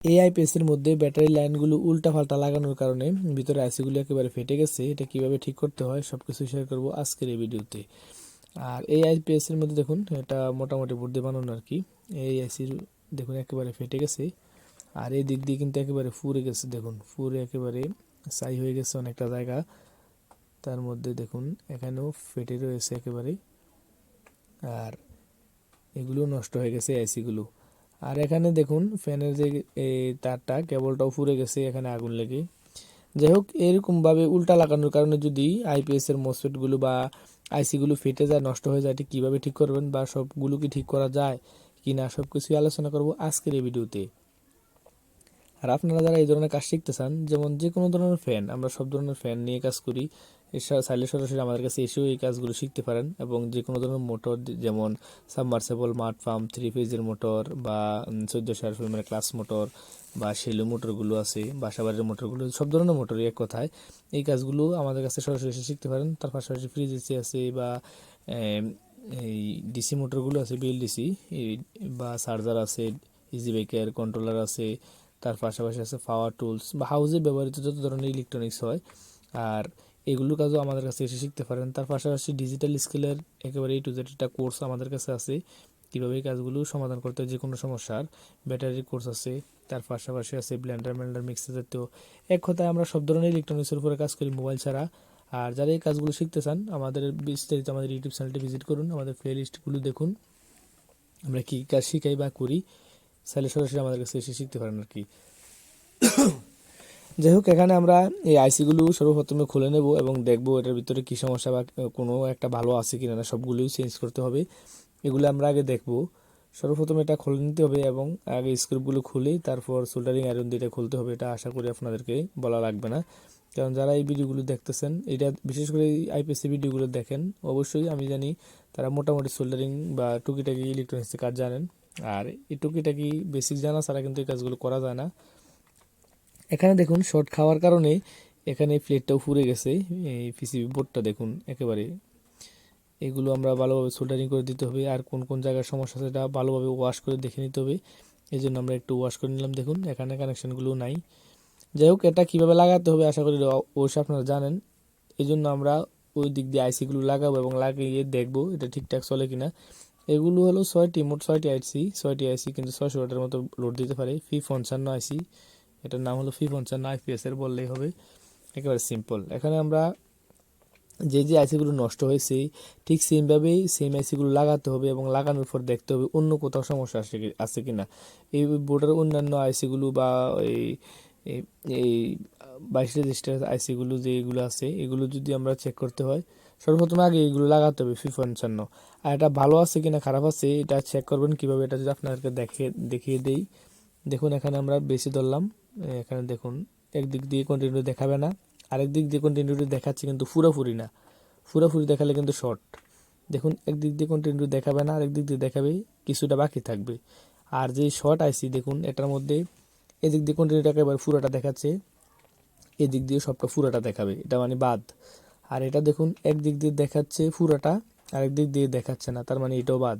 এই আইপিএসের মধ্যে ব্যাটারি লাইনগুলো উল্টা পাল্টা লাগানোর কারণে ভিতরে আইসিগুলো একেবারে ফেটে গেছে। এটা কীভাবে ঠিক করতে হয় সব কিছু শেয়ার করব আজকের এই ভিডিওতে। আর এই আইপিএসের মধ্যে দেখুন, এটা মোটামুটি বুদ্ধি বানানো আর কি। এই আইসির দেখুন একেবারে ফেটে গেছে। আর এই দিক দিয়ে কিন্তু একেবারে ফুরে গেছে দেখুন। ফুরে একেবারে সাই হয়ে গেছে অনেকটা জায়গা। তার মধ্যে দেখুন, এখানেও ফেটে রয়েছে একেবারে। আর এগুলো নষ্ট হয়ে গেছে আইসিগুলো আর এখানে দেখুন, ফ্যানের যে তারটা, কেবলটাও ফুরে গেছে এখানে আগুন লেগে। যাই হোক, এরকমভাবে উল্টা লাগানোর কারণে যদি আইপিএসের মসফেটগুলো বা আইসিগুলো ফেটে যায়, নষ্ট হয়ে যায় এটি কীভাবে ঠিক করবেন বা সবগুলো কি ঠিক করা যায় কি না সব কিছুই আলোচনা করব আজকের এই ভিডিওতে। আর আপনারা যারা এই ধরনের কাজ শিখতে চান, যেমন যে কোনো ধরনের ফ্যান, আমরা সব ধরনের ফ্যান নিয়ে কাজ করি চাইলে সরাসরি আমাদের কাছে এসেও এই কাজগুলো শিখতে পারেন এবং যে কোনো ধরনের মোটর যেমন সাবমার্সেবল মাঠ পাম্প থ্রি ফেজের মোটর বা চোদ্দোশো আরফি মানে ক্লাস মোটর বা সেলো মোটরগুলো আছে বাসাবাড়ির মোটরগুলো, সব ধরনের মোটরই এক কথায়। এই কাজগুলো আমাদের কাছে সরাসরি এসে শিখতে পারেন। তার পাশাপাশি ফ্রিজ এসি আছে বা এই ডিসি মোটরগুলো আছে বিএলডিসি বা চার্জার আছে ইজি বাইকের কন্ট্রোলার আছে। তার পাশাপাশি আছে পাওয়ার টুলস বা হাউসে ব্যবহৃত যত ধরনের ইলেকট্রনিক্স হয়। আর এগুলোর কাজও আমাদের কাছে এসে শিখতে পারেন। তার পাশাপাশি ডিজিটাল স্কিলের একেবারে এই টু জেড একটা কোর্স আমাদের কাছে আছে। কীভাবে এই কাজগুলো সমাধান করতে যে কোনো সমস্যার ব্যাটারি কোর্স আছে, তার পাশাপাশি আছে ব্ল্যান্ডার ম্যান্ডার মিক্সার জাতীয়। এক কথায় আমরা সব ধরনের ইলেকট্রনিক্সের উপরে কাজ করি মোবাইল ছাড়া। আর যারা এই কাজগুলো শিখতে চান, আমাদের বিস্তারিত আমাদের ইউটিউব চ্যানেলটি ভিজিট করুন, আমাদের প্লে লিস্টগুলো দেখুন। আমরা কী কাজ শিখাই বা করি চাইলে সরাসরি আমাদের কাছে এসে শিখতে পারেন আর কি। যাই হোক এখানে আমরা এই আইসিগুলো সর্বপ্রথমে খুলে নেব এবং দেখব এটার ভিতরে কী সমস্যা বা কোনো একটা ভালো আছে কি না, সবগুলোই চেঞ্জ করতে হবে। এগুলো আমরা আগে দেখব। সর্বপ্রথম এটা খুলে নিতে হবে এবং আগে স্ক্রিপ্টগুলো খুলে তারপর সোল্ডারিং আয়রন দিয়ে খুলতে হবে, এটা আশা করি আপনাদেরকে বলা লাগবে না। কারণ যারা এই ভিডিওগুলো দেখতেছেন, এটা বিশেষ করে আইপিএসসি ভিডিওগুলো দেখেন, অবশ্যই আমি জানি তারা মোটামুটি সোল্ডারিং বা টুকিটাকি ইলেকট্রনিক্সের কাজ জানেন। আর এই টুকিটাকি বেসিক জানা ছাড়া কিন্তু এই কাজগুলো করা যায় না। এখানে দেখুন শর্ট খাওয়ার কারণে এখানে প্লেটটাও ফুরে গেছে। এই পিসিবি বোর্ডটা দেখুন একেবারে। এগুলো আমরা ভালোভাবে সোল্ডারিং করে দিতে হবে। আর কোন কোন জায়গার সমস্যা সেটা ভালোভাবে ওয়াশ করে দেখে নিতে হবে। এই জন্য আমরা একটু ওয়াশ করে নিলাম। দেখুন, এখানে কানেকশনগুলো নাই। যাই হোক, এটা কীভাবে লাগাতে হবে আশা করি অবশ্যই আপনারা জানেন। এই জন্য আমরা ওই দিক দিয়ে আইসিগুলো লাগাবো এবং লাগিয়ে দেখব এটা ঠিকঠাক চলে কিনা। এগুলো হলো ছয়টি, মোট ছয়টি আইসি ছয়টি আইসি কিন্তু ছয়শো ওয়াটের মতো লোড দিতে পারে। ফি পঞ্চান্ন আইসি এটার নাম হলো ফি পঞ্চান্ন আইপিএস এর, বললেই হবে। একেবারে সিম্পল এখানে আমরা যে যে আইসিগুলো নষ্ট হয়েছে, ঠিক সেমভাবেই সেম আইসিগুলো লাগাতে হবে এবং লাগানোর পর দেখতে হবে অন্য কোথাও সমস্যা আছে কি, আছে কিনা। এই বোর্ডের অন্যান্য আইসিগুলো বা এই, এই- বাইশ রেজিস্টার আইসিগুলো যে এগুলো আছে, এগুলো যদি আমরা চেক করতে হয়, সর্বপ্রথম আগে এগুলো লাগাতে হবে ফি পঞ্চান্ন আর এটা ভালো আছে কিনা, খারাপ আছে, এটা চেক করবেন কীভাবে, এটা যদি আপনাদেরকে দেখে, দেখিয়ে দেই। দেখুন, এখানে আমরা বেশি ধরলাম। এখানে দেখুন, একদিক দিয়ে কন্টিনিউ দেখাবে না, আরেক দিক দিয়ে কন্টিনিউ দেখাচ্ছে কিন্তু পুরোপুরি না। পুরোপুরি দেখালে কিন্তু শর্ট দেখুন, একদিক দিয়ে কন্টিনিউ দেখাবে না, আরেক দিক দিয়ে দেখাবে কিছুটা বাকি থাকবে। আর যে শর্ট আইসি, দেখুন, এটার মধ্যে এদিক দিয়ে কন্টিনিউ একেবারে পুরোটা দেখাচ্ছে, এদিক দিয়ে সবটা পুরোটা দেখাবে, এটা মানে বাদ। আর এটা দেখুন, একদিক দিয়ে দেখাচ্ছে পুরোটা আরেক দিক দিয়ে দেখাচ্ছে না, তার মানে এটাও বাদ।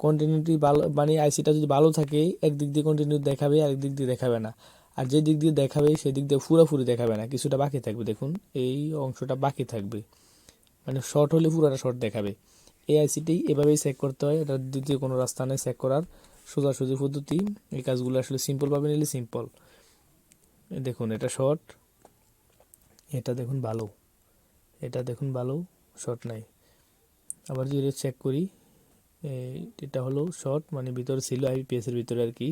কন্টিনিউটি ভালো মানে আইসিটা যদি ভালো থাকে, একদিক দিয়ে কন্টিনিউ দেখাবে, আরেক দিক দিয়ে দেখাবে না। আর যে দিক দিয়ে দেখাবে সেই দিক দিয়ে পুরোপুরি দেখাবে না। কিছুটা বাকি থাকবে, দেখুন। এই অংশটা বাকি থাকবে। মানে শর্ট হলে পুরোটা শর্ট দেখাবে। এই আইসিটি এভাবেই চেক করতে হয়। এটা দ্বিতীয় কোনো রাস্তা নেই চেক করার। সোজাসুজি পদ্ধতি। এই কাজগুলো আসলে সিম্পলভাবে নিলে সিম্পল দেখুন, এটা শর্ট এটা দেখুন ভালো। এটা দেখুন ভালো। শর্ট নাই। আবার যদি চেক করি এটা হলো শর্ট মানে ভিতরে ছিল আইপিএস এর ভিতরে আর কি।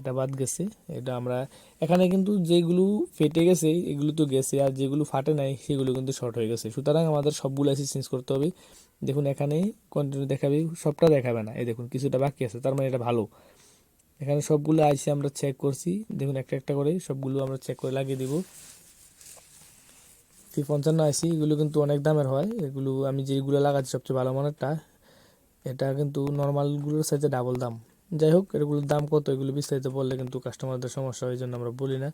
এটা বাদ গেছে। এটা আমরা, এখানে কিন্তু যেগুলো ফেটে গেছে, এগুলো তো গেছে, আর যেগুলো ফাটে নাই, সেগুলো কিন্তু শর্ট হয়ে গেছে। সুতরাং আমাদের সবগুলো আইসি চেঞ্জ করতে হবে। দেখুন, এখানে কন্টিনিউ দেখাবে, সবটা দেখাবে না। এই দেখুন, কিছুটা বাকি আছে, তার মানে এটা ভালো। এখানে সবগুলো আইসি আমরা চেক করছি। দেখুন, একটা একটা করে সবগুলো আমরা চেক করে লাগিয়ে দিব। ফি পঞ্চান্ন আইসি, এগুলো কিন্তু অনেক দামের হয়। এগুলো, আমি যেগুলো লাগাচ্ছি সবচেয়ে ভালো মানেরটা, এটা কিন্তু নর্মালগুলোর সাথে ডাবল দাম। যাই হোক এগুলোর দাম কত, এগুলো বিস্তারিত বললে কিন্তু কাস্টমারদের সমস্যা হয় জন্য আমরা বলি না।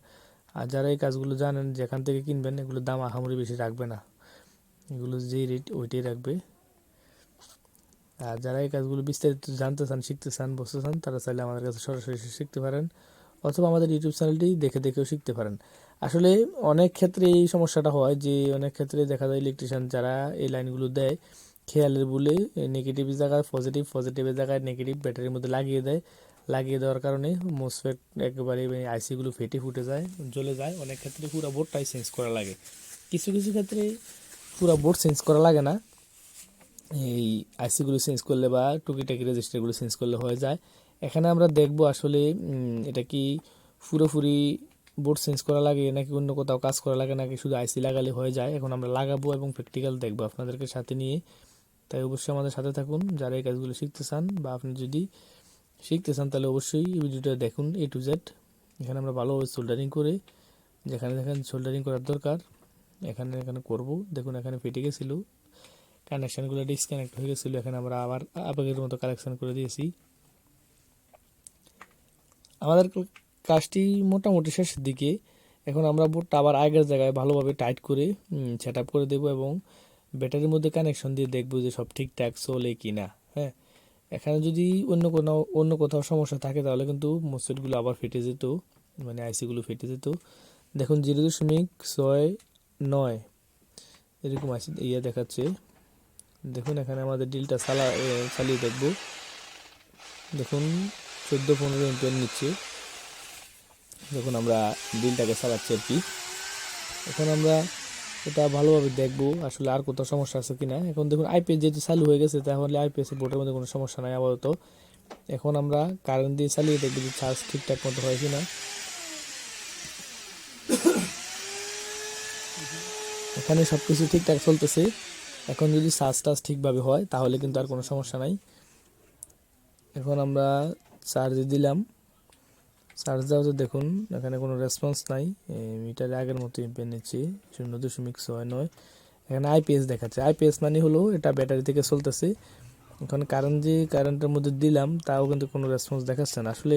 আর যারা এই কাজগুলো জানেন, যেখান থেকে কিনবেন, এগুলোর দাম আহামরি বেশি রাখবে না। এগুলো যেই রেট ওইটাই রাখবে। আর যারা এই কাজগুলো বিস্তারিত জানতে চান, শিখতে চান, বুঝতে চান, তারা চাইলে আমাদের কাছে সরাসরি শিখতে পারেন, অথবা আমাদের ইউটিউব চ্যানেলটি দেখে দেখেও শিখতে পারেন। আসলে অনেক ক্ষেত্রে এই সমস্যাটা হয় যে, অনেক ক্ষেত্রে দেখা যায় ইলেকট্রিশিয়ান যারা এই লাইনগুলো দেয় খেয়ালের বলে নেগেটিভ জায়গায় পজিটিভ পজিটিভের জায়গায় নেগেটিভ ব্যাটারির মধ্যে লাগিয়ে দেয়। লাগিয়ে দেওয়ার কারণে মোসফেট একেবারে আইসিগুলো ফেটে ফুটে যায়, জ্বলে যায়। অনেক ক্ষেত্রে পুরো বোর্ডটাই চেঞ্জ করা লাগে। কিছু কিছু ক্ষেত্রে পুরো বোর্ড চেঞ্জ করা লাগে না। এই আইসিগুলো চেঞ্জ করলে বা টুকিটাকি রেজিস্টারগুলো চেঞ্জ করলে হয়ে যায়। এখানে আমরা দেখব আসলে এটা কি পুরোপুরি বোর্ড চেঞ্জ করা লাগে নাকি অন্য কোথাও কাজ করা লাগে নাকি শুধু আইসি লাগালে হয়ে যায়। এখন আমরা লাগাবো এবং প্র্যাকটিক্যাল দেখব আপনাদেরকে সাথে নিয়ে। তাই অবশ্যই আমাদের সাথে থাকুন। যারা এই কাজগুলো শিখতে চান বা আপনি যদি শিখতে চান, তাহলে অবশ্যই ভিডিওটা দেখুন এ টু জেড এখানে আমরা ভালোভাবে সোল্ডারিং করে, যেখানে যেখানে সোল্ডারিং করার দরকার, এখানে এখানে করব। দেখুন, এখানে ফেটে গেছিল। কানেকশানগুলো ডিসকানেক্ট হয়ে গেছিল। এখানে আমরা আবার আবেগের মতো কালেকশন করে দিয়েছি। আমাদের কাজটি মোটামুটি শেষের দিকে। এখন আমরা বোর্ডটা আবার আগের জায়গায় ভালোভাবে টাইট করে সেট করে দেবো এবং ব্যাটারির মধ্যে কানেকশন দিয়ে দেখব যে সব ঠিকঠাক চলে কি না হ্যাঁ? এখানে যদি অন্য কোনো, অন্য কোথাও সমস্যা থাকে তাহলে কিন্তু মোসফেটগুলো আবার ফেটে যেত মানে আইসিগুলো ফেটে যেত। দেখুন জিরো দশমিক ছয় নয়, এরকম আইসি ইয়ে দেখাচ্ছে। দেখুন এখানে আমাদের ডিলটা চালা চালিয়ে দেখব। দেখুন চোদ্দ পনেরো এমপিয়ার নিচ্ছে। যখন আমরা ডিলটাকে চালাচ্ছি আর কি। এখন আমরা এটা ভালোভাবে দেখব, আসলে আর কোথাও সমস্যা আছে কি না এখন দেখুন আইপিএস যেহেতু চালু হয়ে গেছে তাহলে আইপিএস বোর্ডের মধ্যে কোনো সমস্যা নাই আপাতত। এখন আমরা কারেন্ট দিয়ে চালিয়ে দেখব যে চার্জ ঠিকঠাক মতো হয় কিনা। এখানে সব কিছু ঠিকঠাক চলতেছে। এখন যদি চার্জ টার্জ ঠিকভাবে হয়, তাহলে কিন্তু আর কোনো সমস্যা নাই। এখন আমরা চার্জে দিলাম। চার্জ দেওয়াতে দেখুন, এখানে কোনো রেসপন্স নাই। মিটারে আগের মতো ইম্পেন নিচ্ছে, শূন্য দশমিক ছয় নয়। এখানে আইপিএস দেখাচ্ছে। আইপিএস মানে হলো এটা ব্যাটারি থেকে চলতেছে। এখন কারেন্ট যে কারেন্টের মধ্যে দিলাম, তাও কিন্তু কোনো রেসপন্স দেখাচ্ছে না। আসলে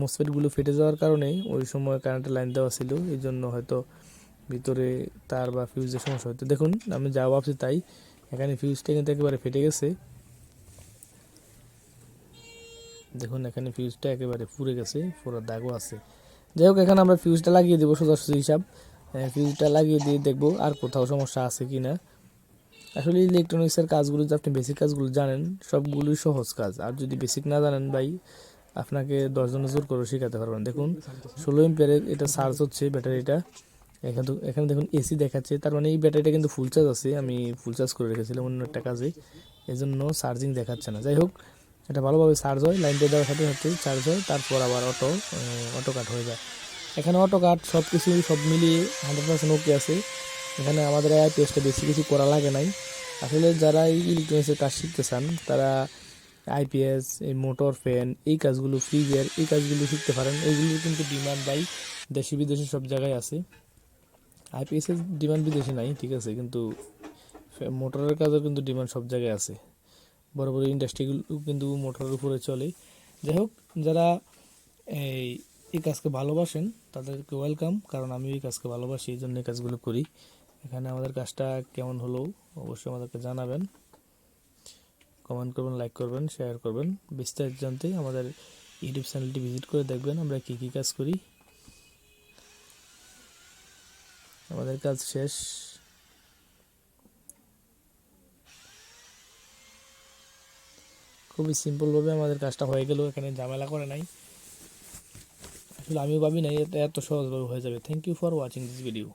মোসফেটগুলো ফেটে যাওয়ার কারণে ওই সময় কারেন্টের লাইন দেওয়া ছিল, এই জন্য হয়তো ভিতরে তার বা ফিউজের সমস্যা হতো দেখুন, আমি যা ভাবছি তাই। এখানে ফিউজটা কিন্তু একেবারে ফেটে গেছে। দেখুন, এখানে ফিউজটা একেবারে পুড়ে গেছে, পুরো দাগও আছে। যাই হোক, এখানে আমরা ফিউজটা লাগিয়ে দেবো, সোজাসুজি হিসাব। ফিউজটা লাগিয়ে দিয়ে দেখব আর কোথাও সমস্যা আছে কি না আসলে ইলেকট্রনিক্সের কাজগুলো যে আপনি বেসিক কাজগুলো জানেন, সবগুলোই সহজ কাজ। আর যদি বেসিক না জানেন ভাই, আপনাকে দশজনে জোর করে শেখাতে পারবেন। দেখুন, ষোলো এম্পিয়ারের এটা চার্জ হচ্ছে ব্যাটারিটা। এখানে তো- এখানে দেখুন এসি দেখাচ্ছে। তার মানে এই ব্যাটারিটা কিন্তু ফুল চার্জ আছে। আমি ফুল চার্জ করে রেখেছিলাম অন্য একটা কাজে। এজন্য চার্জিং দেখাচ্ছে না। যাই হোক এটা ভালোভাবে চার্জ হয় লাইনটা দেওয়ার সাথে সাথে চার্জ হয়, তারপর আবার অটো অটো কাট হয়ে যায়। এখানে অটো কাট সব কিছু সব মিলিয়ে হান্ড্রেড পার্সেন্ট ওকে আছে। এখানে আমাদের আইপিএসটা বেশি কিছু করা লাগে নাই। আসলে যারা এই ইলেকট্রনিক্সের কাজ শিখতে চান, তারা আইপিএস এই মোটর ফ্যান এই কাজগুলো ফ্রিজের এই কাজগুলো শিখতে পারেন। এইগুলোর কিন্তু ডিমান্ড বাই দেশি বিদেশি সব জায়গায় আছে। আইপিএস এর ডিমান্ড বিদেশে নাই, ঠিক আছে, কিন্তু মোটরের কাজও কিন্তু ডিমান্ড সব জায়গায় আছে। বড় বড় ইন্ডাস্ট্রিগুলো কিন্তু মোটরের উপরে চলে যাই হোক, যারা এই এই কাজকে ভালোবাসেন, তাদেরকে ওয়েলকাম কারণ আমি এই কাজকে ভালোবাসি এই জন্য এই কাজগুলো করি। এখানে আমাদের কাজটা কেমন হলো, অবশ্যই আমাদেরকে জানাবেন। কমেন্ট করবেন লাইক করবেন শেয়ার করবেন। বিস্তারিত জানতে আমাদের ইউটিউব চ্যানেলটি ভিজিট করে দেখবেন আমরা কী কী কাজ করি। আমাদের কাজ শেষ। খুবই সিম্পলভাবে আমাদের কাজটা হয়ে গেল, এখানে ঝামেলা করে নাই। আসলে আমিও ভাবি নাই, এটা এত সহজভাবে হয়ে যাবে। Thank you for watching this video